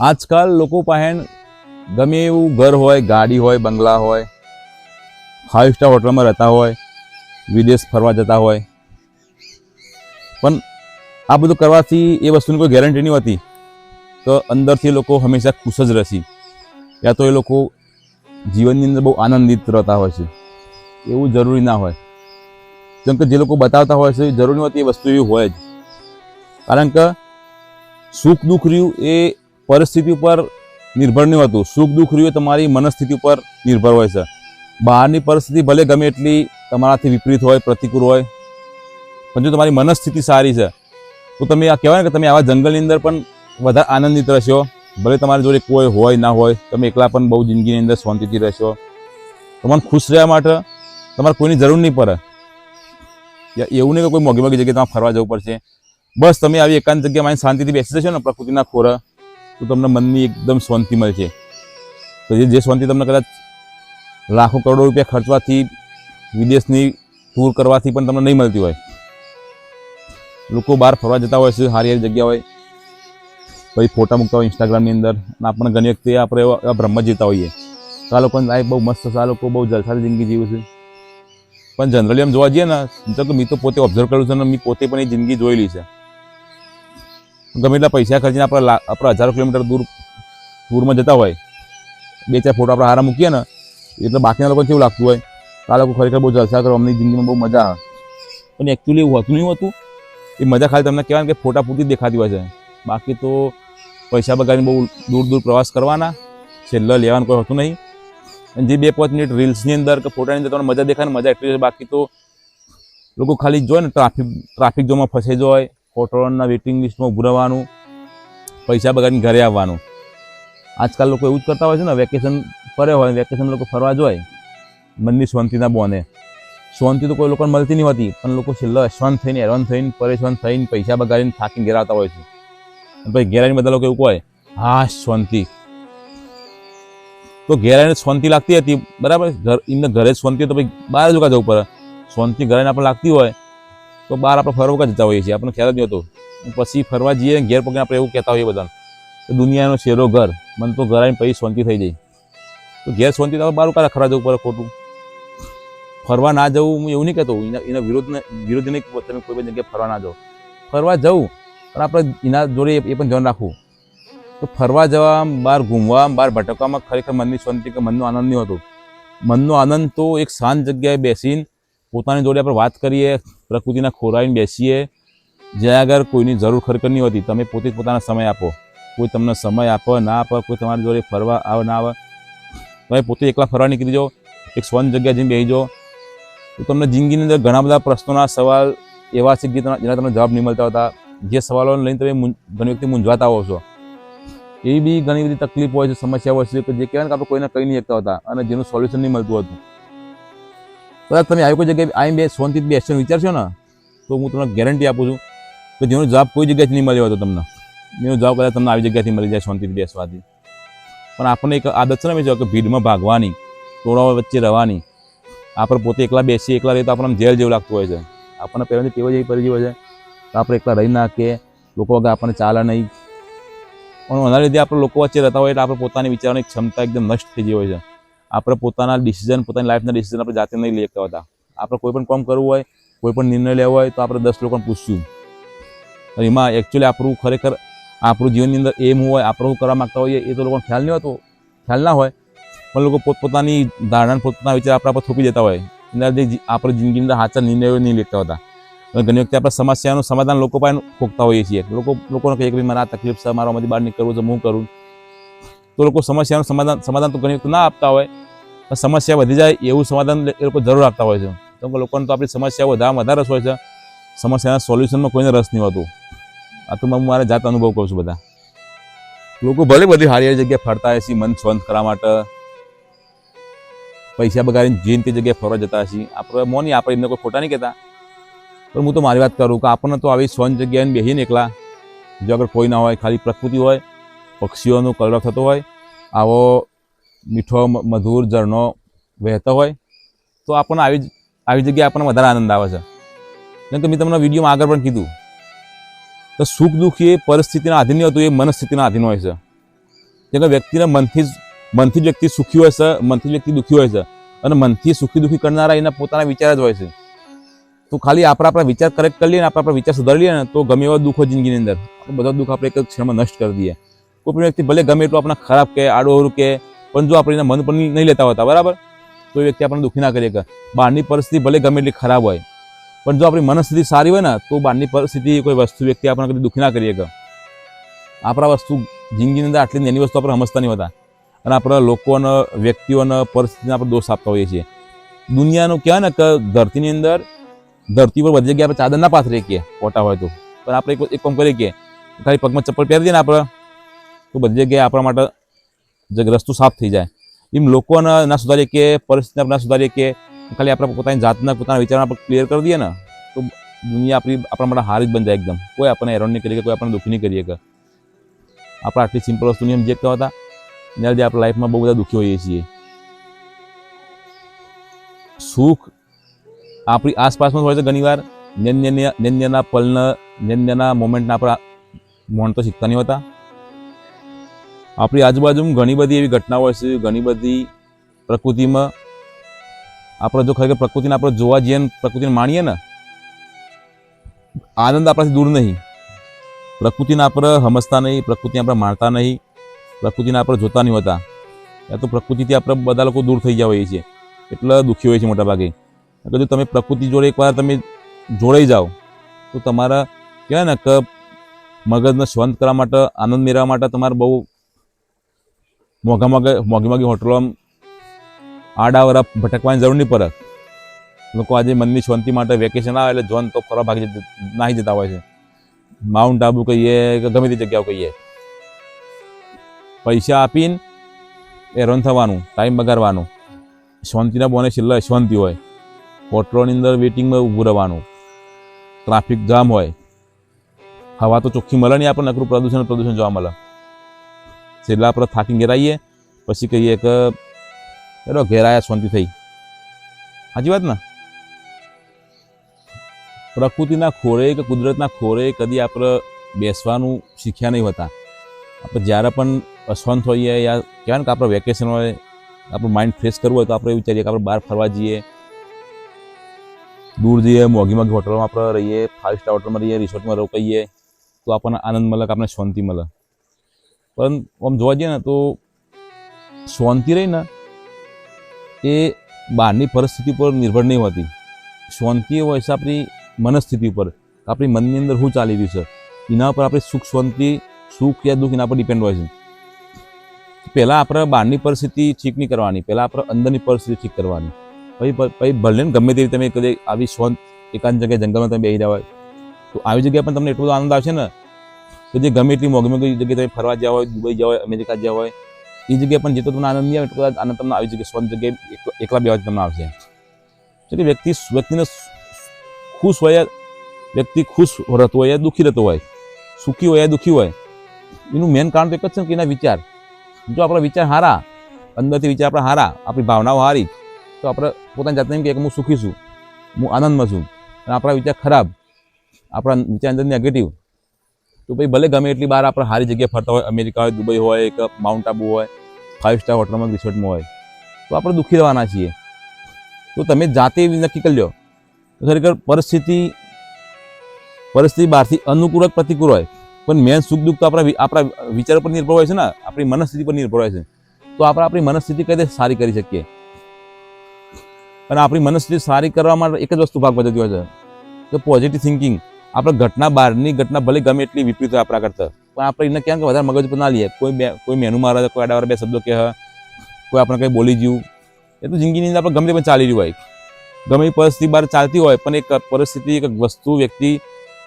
આજકાલ લોકો પાસે ગમે એવું ઘર હોય, ગાડી હોય, બંગલા હોય ફાઇવ સ્ટાર હોટલમાં રહેતા હોય, વિદેશ ફરવા જતા હોય. પણ આ બધું કરવાથી એ વસ્તુની કોઈ ગેરંટી નહીં હોતી. તો અંદરથી લોકો હંમેશા ખુશ જ રહેશે. યા તો એ લોકો જીવનની અંદર બહુ આનંદિત રહેતા હોય છે. એવું જરૂરી ના હોય. જેમ કે જે લોકો બતાવતા હોય છે, જરૂરી હોતી એ વસ્તુ એવી હોય જ. કારણ કે સુખ દુઃખ રહ્યું એ પરિસ્થિતિ ઉપર નિર્ભર નહીં હોતું. સુખ દુઃખ રહ્યું તમારી મનસ્થિતિ ઉપર નિર્ભર હોય છે. બહારની પરિસ્થિતિ ભલે ગમે એટલી તમારાથી વિપરીત હોય, પ્રતિકૂળ હોય, પણ જો તમારી મનસ્થિતિ સારી છે, તો તમે આ કહેવાય ને કે તમે આવા જંગલની અંદર પણ વધારે આનંદિત રહેશો. ભલે તમારી જોડે કોઈ હોય, ના હોય, તમે એકલા પણ બહુ જિંદગીની અંદર શાંતિથી રહેશો. તમારે ખુશ રહેવા માટે તમારે કોઈની જરૂર નહીં પડે. એવું નહીં કે કોઈ મોગી મોગી જગ્યાએ તમારે ફરવા જવું પડશે. બસ તમે આવી એકાંત જગ્યામાં શાંતિથી બેસી જશો ને પ્રકૃતિના ખોરા. તો તમને મનની એકદમ શાંતિ મળશે. તો જે શાંતિ તમને કદાચ લાખો કરોડો રૂપિયા ખર્ચવાથી વિદેશની ટૂર કરવાથી પણ તમને નહીં મળતી હોય. લોકો બહાર ફરવા જતા હોય છે સારી સારી જગ્યા હોય. પછી ફોટા મૂકતા હોય ઇન્સ્ટાગ્રામની અંદર. અને આપણને ઘણી વખતે આપણે બ્રહ્મ જીવતા હોઈએ. તો આ લોકોની લાઈફ બહુ મસ્ત છે, આ લોકો બહુ જલસાની જિંદગી જીવે છે. પણ જનરલી એમ જોવા જઈએ ને તો મેં તો પોતે ઓબ્ઝર્વ કર્યું છે અને મેં પોતે પણ એ જિંદગી જોયેલી છે. ગમે એટલા પૈસા ખર્ચીને આપણે આપણે હજારો કિલોમીટર દૂર ટૂરમાં જતા હોય, બે ચાર ફોટો આપણે હારા મૂકીએ ને, એટલે બાકીના લોકોને કેવું લાગતું હોય? આ લોકો ખરેખર બહુ જલસા કરો અમની જિંદગીમાં બહુ મજા આવે. પણ એકચ્યુઅલી એવું હતું નહીં હોતું? એ મજા ખાલી તમને કહેવાય કે ફોટા પૂરતી દેખાતી હોય છે. બાકી તો પૈસા બગાડીને બહુ દૂર દૂર પ્રવાસ કરવાના, છેલ્લા લેવાનું કોઈ હોતું નહીં. અને જે બે પાંચ મિનિટ રીલ્સની અંદર કે ફોટાની અંદર તમને મજા દેખાય ને મજા એટલી બાકી તો લોકો ખાલી જોય ને ટ્રાફિક ટ્રાફિક જોમાં ફસાઈ જાય હોટલના વેઇટિંગ લિસ્ટમાં ઉભરાવાનું પૈસા બગાડીને ઘરે આવવાનું. આજકાલ લોકો એવું જ કરતા હોય છે ને વેકેશન ફરે હોય વેકેશન લોકો ફરવા જોઈએ મનની શાંતિના બોને. શાંતિ તો કોઈ લોકોને મળતી નહીં હોતી, પણ લોકો છેલ્લો અશ્વાન થઈને, હેરાન થઈને, પરેશાન થઈને પૈસા બગાડીને થાકીને ઘેર હોય છે. પછી ઘેર બધા લોકો એવું કહે, હા, શાંતિ. તો ઘેર શાંતિ લાગતી હતી, બરાબર? ઘર, એમને ઘરે શાંતિ તો પછી બહાર જ જવું પડે. શાંતિ ઘરે પણ લાગતી હોય તો બહાર આપણે ફરવા જતા હોઈએ છીએ. આપણને ખ્યાલ જ નહીં હોતો પછી ફરવા જઈએ ઘેર પગને આપણે એવું કહેતા હોઈએ બધા કે દુનિયાનો શેરો ઘર. મને તો ઘર આવીને પછી શાંતિ થઈ જાય. તો ઘેર શાંતિ તો બહાર કારા ખરા જવું પડે ખોટું. ફરવા ના જવું હું એવું નહીં કહેતો. એના એના વિરોધને વિરોધ નહીં તમે કોઈ પણ જગ્યાએ ફરવા ના જાઓ. ફરવા જવું. પણ આપણે એના જોડે એ પણ ધ્યાન રાખવું. તો ફરવા જવા બહાર ઘૂમવા બહાર ભટકવામાં ખરેખર મનની શાંતિ કે મનનો આનંદ નહીં હોતો. મનનો આનંદ તો એક શાંત જગ્યાએ બેસીને પોતાની જોડે આપણે વાત કરીએ, પ્રકૃતિના ખોરાઈને બેસીએ, જ્યાં આગળ કોઈની જરૂર ખરેખર નહીં હોતી, તમે પોતે પોતાના સમય આપો. કોઈ તમને સમય આપે, ના આપે, કોઈ તમારી જોડે ફરવા આવે, ના આવે, તમે પોતે એકલા ફરવા નીકળી જાઓ, એક સ્વન જગ્યા જઈને બેસી જાઓ, તો તમને જિંદગીની અંદર ઘણા બધા પ્રશ્નોના સવાલ એવા છે કે જેના તમને જવાબ નહીં મળતા હતા. જે સવાલોને લઈને તમે ઘણી વખતે મૂંઝવાતા હો છો. એવી બી ઘણી બધી તકલીફ હોય છે, સમસ્યાઓ હોય છે, કે જે કહેવાય ને આપણે કોઈને કહી નહીં શકતા હતા અને જેનું સોલ્યુશન નહીં મળતું હતું. કદાચ તમે આવી કોઈ જગ્યાએ આવીને બે શાંતિથી બેસવાનો વિચારશો ને, તો હું તમને ગેરંટી આપું છું કે જેનો જવાબ કોઈ જગ્યાએથી નહીં મળ્યો હતો તમને. એનો જવાબ કદાચ તમને આવી જગ્યાથી મળી જાય શાંતિથી બેસવાથી. પણ આપણને એક આદત છે ને મેં કે ભીડમાં ભાગવાની, ટોળાઓ વચ્ચે રહેવાની. આપણે પોતે એકલા બેસીએ, એકલા રહીએ તો આપણને જેલ જેવું લાગતું હોય છે. આપણને પહેલાંથી ટેવ જેવી પડી હોય છે તો આપણે એકલા રહી નાખીએ લોકો વગર આપણને ચાલે નહીં. પણ એના લીધે આપણે લોકો વચ્ચે રહેતા હોય એટલે આપણે પોતાની વિચારવાની ક્ષમતા એકદમ નષ્ટ થઈ ગઈ હોય છે. આપણે પોતાના ડિસિઝન પોતાની લાઈફના ડિસિઝન આપણે જાતે નહીં શકતા હોતા. આપણે કોઈ પણ કામ કરવું હોય, કોઈ પણ નિર્ણય લેવો હોય, તો આપણે દસ લોકોને પૂછશું. એમાં એકચ્યુઅલી આપણું ખરેખર, આપણું જીવનની અંદર એમ હોય, આપણે કરવા માગતા હોઈએ, એ તો લોકોને ખ્યાલ નહીં હોતો. ખ્યાલ ના હોય, પણ લોકો પોતપોતાની ધારણા પોતાના વિચાર આપણા પર થોપી દેતા હોય. એના જી- આપણે જિંદગીની અંદર સાચા નિર્ણયો નહીં લેતા હોતા. અને ઘણી વખતે આપણે સમસ્યાનું સમાધાન લોકો પાસે ખોકતા હોઈએ છીએ. લોકો, લોકોને કહીએ કે મારે આ તકલીફ છે, મારામાંથી બહાર નીકળવું છે, હું કરું? તો લોકો સમસ્યાનું સમાધાન સમાધાન તો ઘણી વખત ના આપતા હોય. સમસ્યા વધી જાય એવું સમાધાન એ લોકો જરૂર આપતા હોય છે. કેમ કે લોકોને તો આપણી સમસ્યાઓ વધારે વધારે રસ હોય છે. સમસ્યાના સોલ્યુશનમાં કોઈને રસ નહીં હોતું. આ તો હું મારા જાત અનુભવ કરું છું બધા. લોકો ભલે બધી સારી જગ્યાએ ફરતા હશે, મન શાંત કરવા માટે. પૈસા બગાડીને જીનતી જગ્યાએ ફરવા જતા હશે. આપણે મોની આપણે એમને કોઈ ખોટા નહીં કહેતા. પણ હું તો મારી વાત કરું કે આપણને તો આવી સ્વંત જગ્યાએ બેસીને એકલા, જો આગળ કોઈ ના હોય, ખાલી પ્રકૃતિ હોય, પક્ષીઓનો કલરવ થતો હોય, આવો મીઠો મધુર ઝરણો વહેતો હોય, તો આપણને આવી આવી જગ્યાએ આપણને વધારે આનંદ આવે છે. જેમ કે મેં તમને વિડીયોમાં આગળ પણ કીધું, તો સુખ દુઃખ એ પરિસ્થિતિના આધીન નહીં હોતું એ મનસ્થિતિના આધીન હોય છે. જેમ કે વ્યક્તિને મનથી મનથી વ્યક્તિ સુખી હોય છે, મનથી વ્યક્તિ દુઃખી હોય છે, અને મનથી સુખી દુઃખી કરનારા એના પોતાના વિચાર જ હોય છે. તો ખાલી આપણા આપણા વિચાર કરેક્ટ કરી લઈએ ને આપણે આપણા વિચાર સુધારી લઈએ ને તો ગમે એવા દુઃખ જિંદગીની અંદર બધા દુઃખ આપણે એક ક્ષણમાં નષ્ટ કરી દઈએ. કોઈ પણ વ્યક્તિ ભલે ગમે એટલું આપણા ખરાબ કે આડું અવળું કે પણ જો આપણે એના મન પર નહીં લેતા હોતા, બરાબર? તો એ વ્યક્તિ આપણને દુઃખી ના કરી શકે. બહારની પરિસ્થિતિ ભલે ગમે એટલી ખરાબ હોય, પણ જો આપણી મનસ્થિતિ સારી હોય ને, તો બહારની પરિસ્થિતિ કોઈ વસ્તુ વ્યક્તિ આપણને કદી દુઃખી ના કરી શકે. આપણા વસ્તુ જિંદગીની અંદર આટલી નાની વસ્તુ આપણે સમજતા નહીં હોતા. અને આપણે લોકોને, વ્યક્તિઓને પરિસ્થિતિને આપણે દોષ આપતા હોઈએ છીએ. દુનિયાનું કહેવાય ને કે ધરતીની અંદર, ધરતી પર બધી જગ્યાએ આપણે ચાદર ના પાથરીએ કે પોટા હોય તો. પણ આપણે એક કામ કરીએ કે, ખાલી પગમાં ચપ્પલ પહેરી દઈએ ને આપણે, તો બધી જગ્યાએ આપણા માટે જે રસ્તો સાફ થઈ જાય. એમ લોકોને ના સુધારીએ કે, પરિસ્થિતિને ના સુધારીએ કે, ખાલી આપણે પોતાની જાતના, પોતાના વિચારને આપણે ક્લિયર કરી દઈએ ને, તો દુનિયા આપણી, આપણા માટે હારી જ બની જાય એકદમ. કોઈ આપણને હેરાન નહીં કરીએ કોઈ આપણને દુઃખી નહીં કરીએ કે. આપણે આટલી સિમ્પલ વસ્તુની એમ જે કહેવા હતા, એના લીધે આપણે લાઈફમાં બહુ બધા દુઃખી હોઈએ છીએ. સુખ આપણી આસપાસમાં હોય છે ઘણીવાર. નેન્યના પલના નેન્યના મોમેન્ટના આપણા, મોણ તો શીખતા નહીં હોતા. આપણી આજુબાજુમાં ઘણી બધી એવી ઘટનાઓ હશે ઘણી બધી પ્રકૃતિમાં આપણે જો ખરેખર પ્રકૃતિને આપણે જોવા જઈએ પ્રકૃતિને માણીએ ને, આનંદ આપણાથી દૂર નહીં. પ્રકૃતિને આપણે સમજતા નહીં પ્રકૃતિને આપણે માણતા નહીં, પ્રકૃતિને આપણે જોતા નહીં હોતા. યા તો પ્રકૃતિથી આપણે બધા લોકો દૂર થઈ ગયા હોઈએ છીએ. એટલે દુઃખી હોય છે મોટાભાગે. જો તમે પ્રકૃતિ જોડે એકવાર તમે જોડાઈ જાઓ, તો તમારા કહેવાય ને કે મગજને શાંત કરવા માટે, આનંદ મેળવવા માટે તમારે બહુ મોંઘા મોંઘા મોંઘી મોંઘી હોટલોમાં આડાવરા ભટકવાની જરૂર નહીં પડે. લોકો આજે મનની શાંતિ માટે વેકેશન આવે એટલે જોન તો ફરવા ભાગી નાહી જતા હોય છે. માઉન્ટ આબુ કહીએ કે ગમે તે જગ્યાઓ કહીએ. પૈસા આપીને હેરાન થવાનું ટાઈમ બગાડવાનું. શાંતિના બોને છેલ્લા શાંતિ હોય. હોટલોની અંદર વેટિંગમાં ઊભું રહેવાનું. ટ્રાફિક જામ હોય. હવા તો ચોખ્ખી મળે નહીં આપણને, નકરું પ્રદૂષણ પ્રદૂષણ જોવા મળે. છેલ્લા આપણે થાકી ઘેરાઈએ પછી કહીએ કે ચલો ઘેરાયા શાંતિ થઈ. સાચી વાત ને? પ્રકૃતિના ખોરે કે કુદરતના ખોરે કદી આપણે બેસવાનું શીખ્યા નહીં હોતા. આપણે જ્યારે પણ અશાંત હોઈએ યા કહેવાય ને કે આપણે વેકેશન હોય, આપણું માઇન્ડ ફ્રેશ કરવું હોય તો આપણે વિચારીએ કે આપણે બહાર ફરવા જઈએ. દૂર જઈએ, મોંઘી મોંઘી હોટલમાં આપણે રહીએ ફાઇવ સ્ટાર હોટલમાં રહીએ રિસોર્ટમાં રોકાઈએ, તો આપણને આનંદ મળે કે આપણને શાંતિ મળે. પણ આમ જોવા જઈએ ને તો શાંતિ રહી ને એ બહારની પરિસ્થિતિ પર નિર્ભર નહીં હોતી. શાંતિ હોય છે આપણી મનસ્થિતિ ઉપર આપણી મનની અંદર શું ચાલી રહ્યું છે. એના પર આપણે સુખ, શાંતિ, સુખ યા દુઃખ એના પર ડિપેન્ડ હોય છે. પહેલાં આપણે બહારની પરિસ્થિતિ ઠીક નહીં કરવાની. પહેલાં આપણે અંદરની પરિસ્થિતિ ઠીક કરવાની. પછી પછી ભલે ને ગમે તેવી તમે કદી આવી શાંત એકાંત જગ્યાએ જંગલમાં તમે બેસી રહ્યા હોય, તો આવી જગ્યાએ પણ તમને એટલો બધો આનંદ આવશે ને કે જે ગમે એટલી મોંઘી મોંઘી જગ્યાએ તમે ફરવા ગયા હોય, દુબઈ જવા હોય, અમેરિકા ગયા હોય, એ જગ્યાએ પણ જેટલો તમને આનંદ નહીં આવે, એટલો આનંદ તમને આવી જગ્યાએ સ્વંત જગ્યાએ એકલા બેવાથી તમને આવશે. એટલે વ્યક્તિ વ્યક્તિને ખુશ હોય, વ્યક્તિ ખુશ રહેતો હોય દુઃખી રહેતો હોય, સુખી હોય દુઃખી હોય, એનું મેન કારણ તો એક જ છે કે એના વિચાર. જો આપણા વિચાર હારા, અંદરથી વિચાર આપણા હારા, આપણી ભાવનાઓ હારી, તો આપણે પોતાની જાતને એમ કે હું સુખી છું, હું આનંદમાં છું, અને આપણા વિચાર ખરાબ, આપણા વિચાર અંદર નેગેટિવ તો ભાઈ ભલે ગમે એટલી બહાર આપણે સારી જગ્યાએ ફરતા હોય, અમેરિકા હોય, દુબઈ હોય કે માઉન્ટ આબુ હોય ફાઇવ સ્ટાર હોટલમાં રિસોર્ટમાં હોય, તો આપણે દુઃખી રહેવાના છીએ. તો તમે જાતે નક્કી કરી લો તો ખરેખર પરિસ્થિતિ પરિસ્થિતિ બહારથી અનુકૂળ જ પ્રતિકૂળ હોય. પણ મેન સુખ દુઃખ તો આપણા આપણા વિચાર પર નિર્ભર હોય છે ને, આપણી મનસ્થિતિ પર નિર્ભર હોય છે. તો આપણે આપણી મનસ્થિતિ કઈ રીતે સારી કરી શકીએ? અને આપણી મનસ્થિતિ સારી કરવા માટે એક જ વસ્તુ ભાગ ભજવતી હોય છે. કે પોઝિટિવ થિંકિંગ આપણે ઘટના બહારની ઘટના ભલે ગમે એટલી વિપરીત હોય આપણા કરતાં, પણ આપણે એને ક્યાંક વધારે મગજ પર ના લઈએ. કોઈ બે, કોઈ મેનુ મારે કોઈ આડાવાર બે શબ્દો કહે, કોઈ આપણે કંઈ બોલી જ્યું એ તો જિંદગીની અંદર આપણે ગમે પણ ચાલી રહ્યું હોય. ગમે એ પરિસ્થિતિ બહાર ચાલતી હોય, પણ એક પરિસ્થિતિ, એક વસ્તુ, વ્યક્તિ,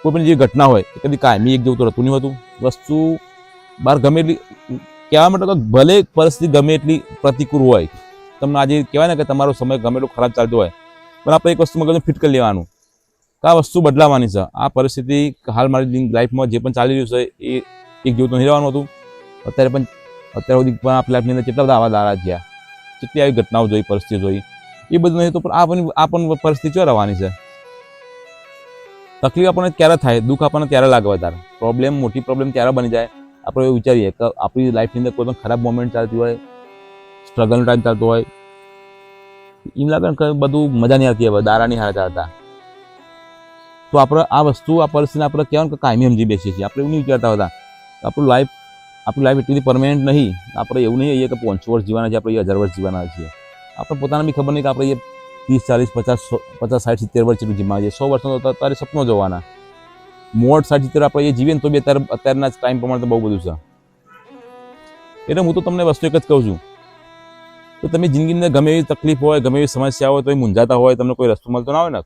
કોઈ પણ જે ઘટના હોય, એ કદી કાયમી એક જેવું તો રહેતું નહીં હોતું. વસ્તુ બહાર ગમે એટલી, કહેવા માટે ભલે પરિસ્થિતિ ગમે એટલી પ્રતિકૂળ હોય, તમને આજે કહેવાય ને કે તમારો સમય ગમે એટલો ખરાબ ચાલતો હોય, પણ આપણે એક વસ્તુ મગજને ફિટ કરી લેવાનું. કે આ વસ્તુ બદલાવાની છે? આ પરિસ્થિતિ હાલ મારી લાઈફમાં જે પણ ચાલી રહ્યું છે, એ એક જેવું તો નહીં રહેવાનું હતું. અત્યારે પણ, અત્યાર સુધી પણ આપણી લાઈફની અંદર કેટલા બધા આવા દારા થયા. કેટલી આવી ઘટનાઓ જોઈ, પરિસ્થિતિ જોઈ. એ બધું નહીં તો પણ આ પણ આ પણ પરિસ્થિતિ ક્યાં રહેવાની છે? તકલીફ આપણને ક્યારે થાય, દુઃખ આપણને ત્યારે લાગે વધારે? પ્રોબ્લેમ મોટી પ્રોબ્લેમ ત્યારે બની જાય? આપણે એવું વિચારીએ કે આપણી લાઈફની અંદર કોઈ પણ ખરાબ મોમેન્ટ ચાલતી હોય સ્ટ્રગલનો ટાઈમ ચાલતો હોય. એમ લાગે બધું મજા નહીં આવતી હવે દારા નહીં હારા ચાલતા. તો આપણે આ વસ્તુ, આ પરિસ્થિતિને આપણે કહેવાનું કે કાયમી સમજી બેસીએ છીએ. આપણે એવું નહીં વિચારતા હતા. આપણું લાઈફ આપણી લાઈફ એટલી પરમાનન્ટ નહીં. આપણે એવું નહીં કહીએ કે પાંચસો વર્ષ જીવાના છે, આપણે હજાર વર્ષ જીવાના છીએ. આપણે પોતાને બી ખબર નહીં કે આપણે એ ત્રીસ, ચાલીસ, પચાસ પચાસ, સાઠ, સિત્તેર વર્ષ જેટલું જીવવા સો વર્ષનો તો અત્યારે સપનો જોવાના. મોઢ સાઠ, સિત્તેર આપણે એ જીવીએ ને તો બી અત્યારે, અત્યારના ટાઈમ પ્રમાણે તો બહુ બધું છે. એટલે હું તો તમને વસ્તુ એક જ કહું છું. તો તમે જિંદગીની ગમે એવી તકલીફ હોય, ગમે એવી સમસ્યા હોય, તો એ મૂંઝાતા હોય, તમને કોઈ રસ્તો મળતો ના હોય ને?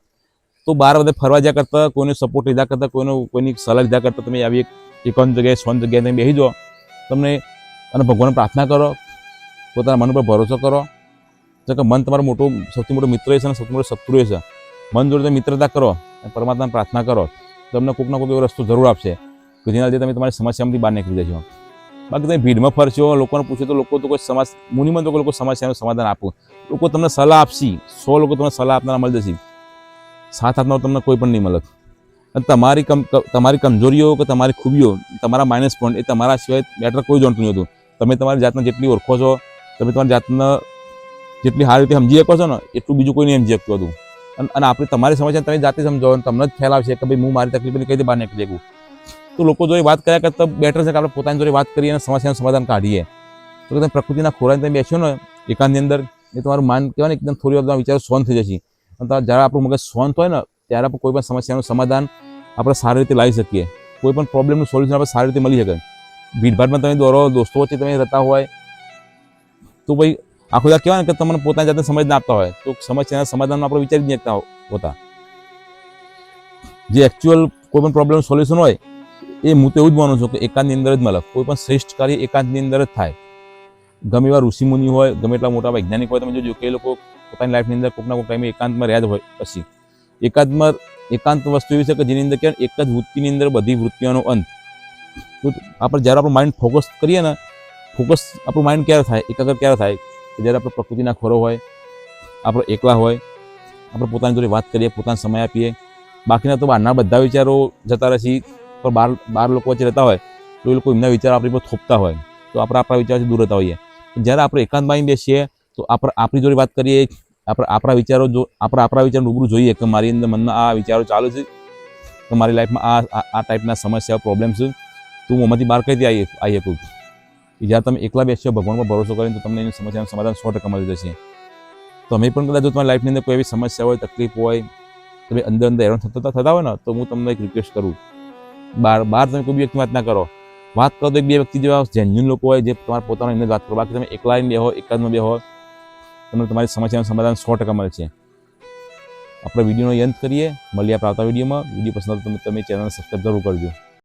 તો બહાર બધા ફરવા જ્યાં કરતાં કોઈને સપોર્ટ લીધા કરતાં, કોઈનો કોઈની સલાહ લીધા કરતાં, તમે આવી એક જગ્યાએ સ્વંત જગ્યાએ તમે બેસી જાઓ. તમને અને ભગવાન પ્રાર્થના કરો, પોતાના મન પર ભરોસો કરો. તો કે મન તમારો મોટું, સૌથી મોટો મિત્ર છે અને સૌથી મોટો શત્રુ છે. મન જોડે મિત્રતા કરો અને પરમાત્માને પ્રાર્થના કરો. તમને કોઈક ના કોઈક એવો રસ્તો જરૂર આપશે કે જેના લીધે તમે તમારી સમસ્યામાંથી બહાર નીકળી જશો. બાકી તમે ભીડમાં ફરશો, લોકોને પૂછો તો લોકો તો કોઈ સમાજ મુનિમન તો લોકો સમસ્યાનું સમાધાન આપો. લોકો તમને સલાહ આપશે. સો લોકો તમને સલાહ આપનારા મળી જશે. સાથ હાથમાં તમને કોઈ પણ નહીં મળે. તમારી કમ તમારી કમજોરીઓ કે તમારી ખૂબીઓ, તમારા માઇનસ પોઈન્ટ એ તમારા સિવાય બેટર કોઈ જાણતું નહીં હતું. તમે તમારી જાતને જેટલી ઓળખો છો, તમે તમારી જાતને જેટલી સારી રીતે સમજી શકો છો ને, એટલું બીજું કોઈ નહીં સમજી શકતું હતું. અને અને આપણે તમારી સમસ્યા તમે જાતે સમજો તમને જ ખ્યાલ આવશે કે ભાઈ હું મારી તકલીફની કઈ રીતે બહાર નીકળી શકું. તો લોકો જોડે વાત કર્યા કરતાં બેટર છે કે આપણે પોતાની જોડે વાત કરીએ અને સમસ્યાનું સમાધાન કાઢીએ. તો તમે પ્રકૃતિના ખોરાને તમે બેસો ને, એકાંતની અંદર એ તમારું માન કહેવાય ને, એકદમ થોડી વાર વિચારો સોન થઈ જશે. જ્યારે આપણું મગજ શાંત હોય ને, ત્યારે આપણે કોઈ પણ સમસ્યાનું સમાધાન આપણે સારી રીતે લાવી શકીએ. કોઈ પણ પ્રોબ્લેમનું સોલ્યુશન આપણે સારી રીતે મળી શકે. ભીડભાડમાં તમે દોરો, દોસ્તો વચ્ચે તમે રહેતા હોય. તો ભાઈ, આખો દાડો કહેવાય ને કે તમને પોતાની જાતને સમજ ના આપતા હોય. તો સમસ્યાના સમાધાનમાં આપણે વિચારી જ નહીં હોતા જે એકચ્યુઅલ કોઈ પણ પ્રોબ્લેમ સોલ્યુશન હોય, એ હું તો એવું જ માનું છું કે એકાંતની અંદર જ મળે કોઈ પણ શ્રેષ્ઠ કાર્ય એકાંતની અંદર જ થાય. ગમે એવા ઋષિમુનિ હોય, ગમે એટલા મોટા વૈજ્ઞાનિક હોય, તમે જોજો કે એ લોકો પોતાની લાઈફની અંદર કોઈક ના કોઈક ટાઈમે એકાંતમાં રહ્યા જ હોય પછી. એકાંતમાં, એકાંત વસ્તુ એવી છે કે જેની અંદર કે એક જ વૃત્તિની અંદર બધી વૃત્તિઓનો અંત. આપણે જ્યારે આપણું માઇન્ડ ફોકસ કરીએ ને ફોકસ આપણું માઇન્ડ ક્યારે થાય? એકાગ્ર ક્યારે થાય? કે જ્યારે આપણે પ્રકૃતિના ખોરો હોય, આપણે એકલા હોય, આપણે પોતાની જોડે વાત કરીએ, પોતાનો સમય આપીએ. બાકીના તો બહારના બધા વિચારો જતા રહે પણ બાર બાર લોકો વચ્ચે રહેતા હોય, તો એ લોકો એમના વિચારો આપણી પર થોપતા હોય. તો આપણે આપણા વિચારથી દૂર રહેતા હોઈએ. જ્યારે આપણે એકાંતમાં આવીને બેસીએ તો આપણે આપણી જોડે વાત કરીએ, આપણે આપણા વિચારો જો આપણે આપણા વિચાર રૂબરૂ જોઈએ કે મારી અંદર મનમાં આ વિચારો ચાલુ છે. કે મારી લાઈફમાં આ આ- ટાઈપના સમસ્યાઓ પ્રોબ્લેમ છે. તો હું એમાંથી બહાર કઈ આવી આવી શકું? કે તમે એકલા બેસશો ભગવાન પર ભરોસો કરીને તો તમને એની સમસ્યાનું સમાધાન સો ટકા મળી જશે. તમે પણ કદાચ જો તમારી લાઈફની અંદર કોઈ એવી સમસ્યા હોય, તકલીફ હોય, તમે અંદર અંદર હેરાન થતા થતા હોય ને, તો હું તમને એક રિક્વેસ્ટ કરું. બહાર બહાર તમે કોઈ વ્યક્તિ વાત ના કરો. વાત કરો તો એક બે વ્યક્તિ જેવા જેન્યુન લોકો હોય, જે તમારા પોતાનો એમને વાત કરો. બાકી તમે એકલા બેહો એકાદમાં બેહો. તમને તમારી સમસ્યાનું સમાધાન સો ટકા મળશે. આપણે વિડીયોનો અંત કરીએ. મળીએ આપણે આવતા વિડીયોમાં. વીડિયો પસંદ તમે તમે ચેનલને સબસ્ક્રાઈબ જરૂર કરજો.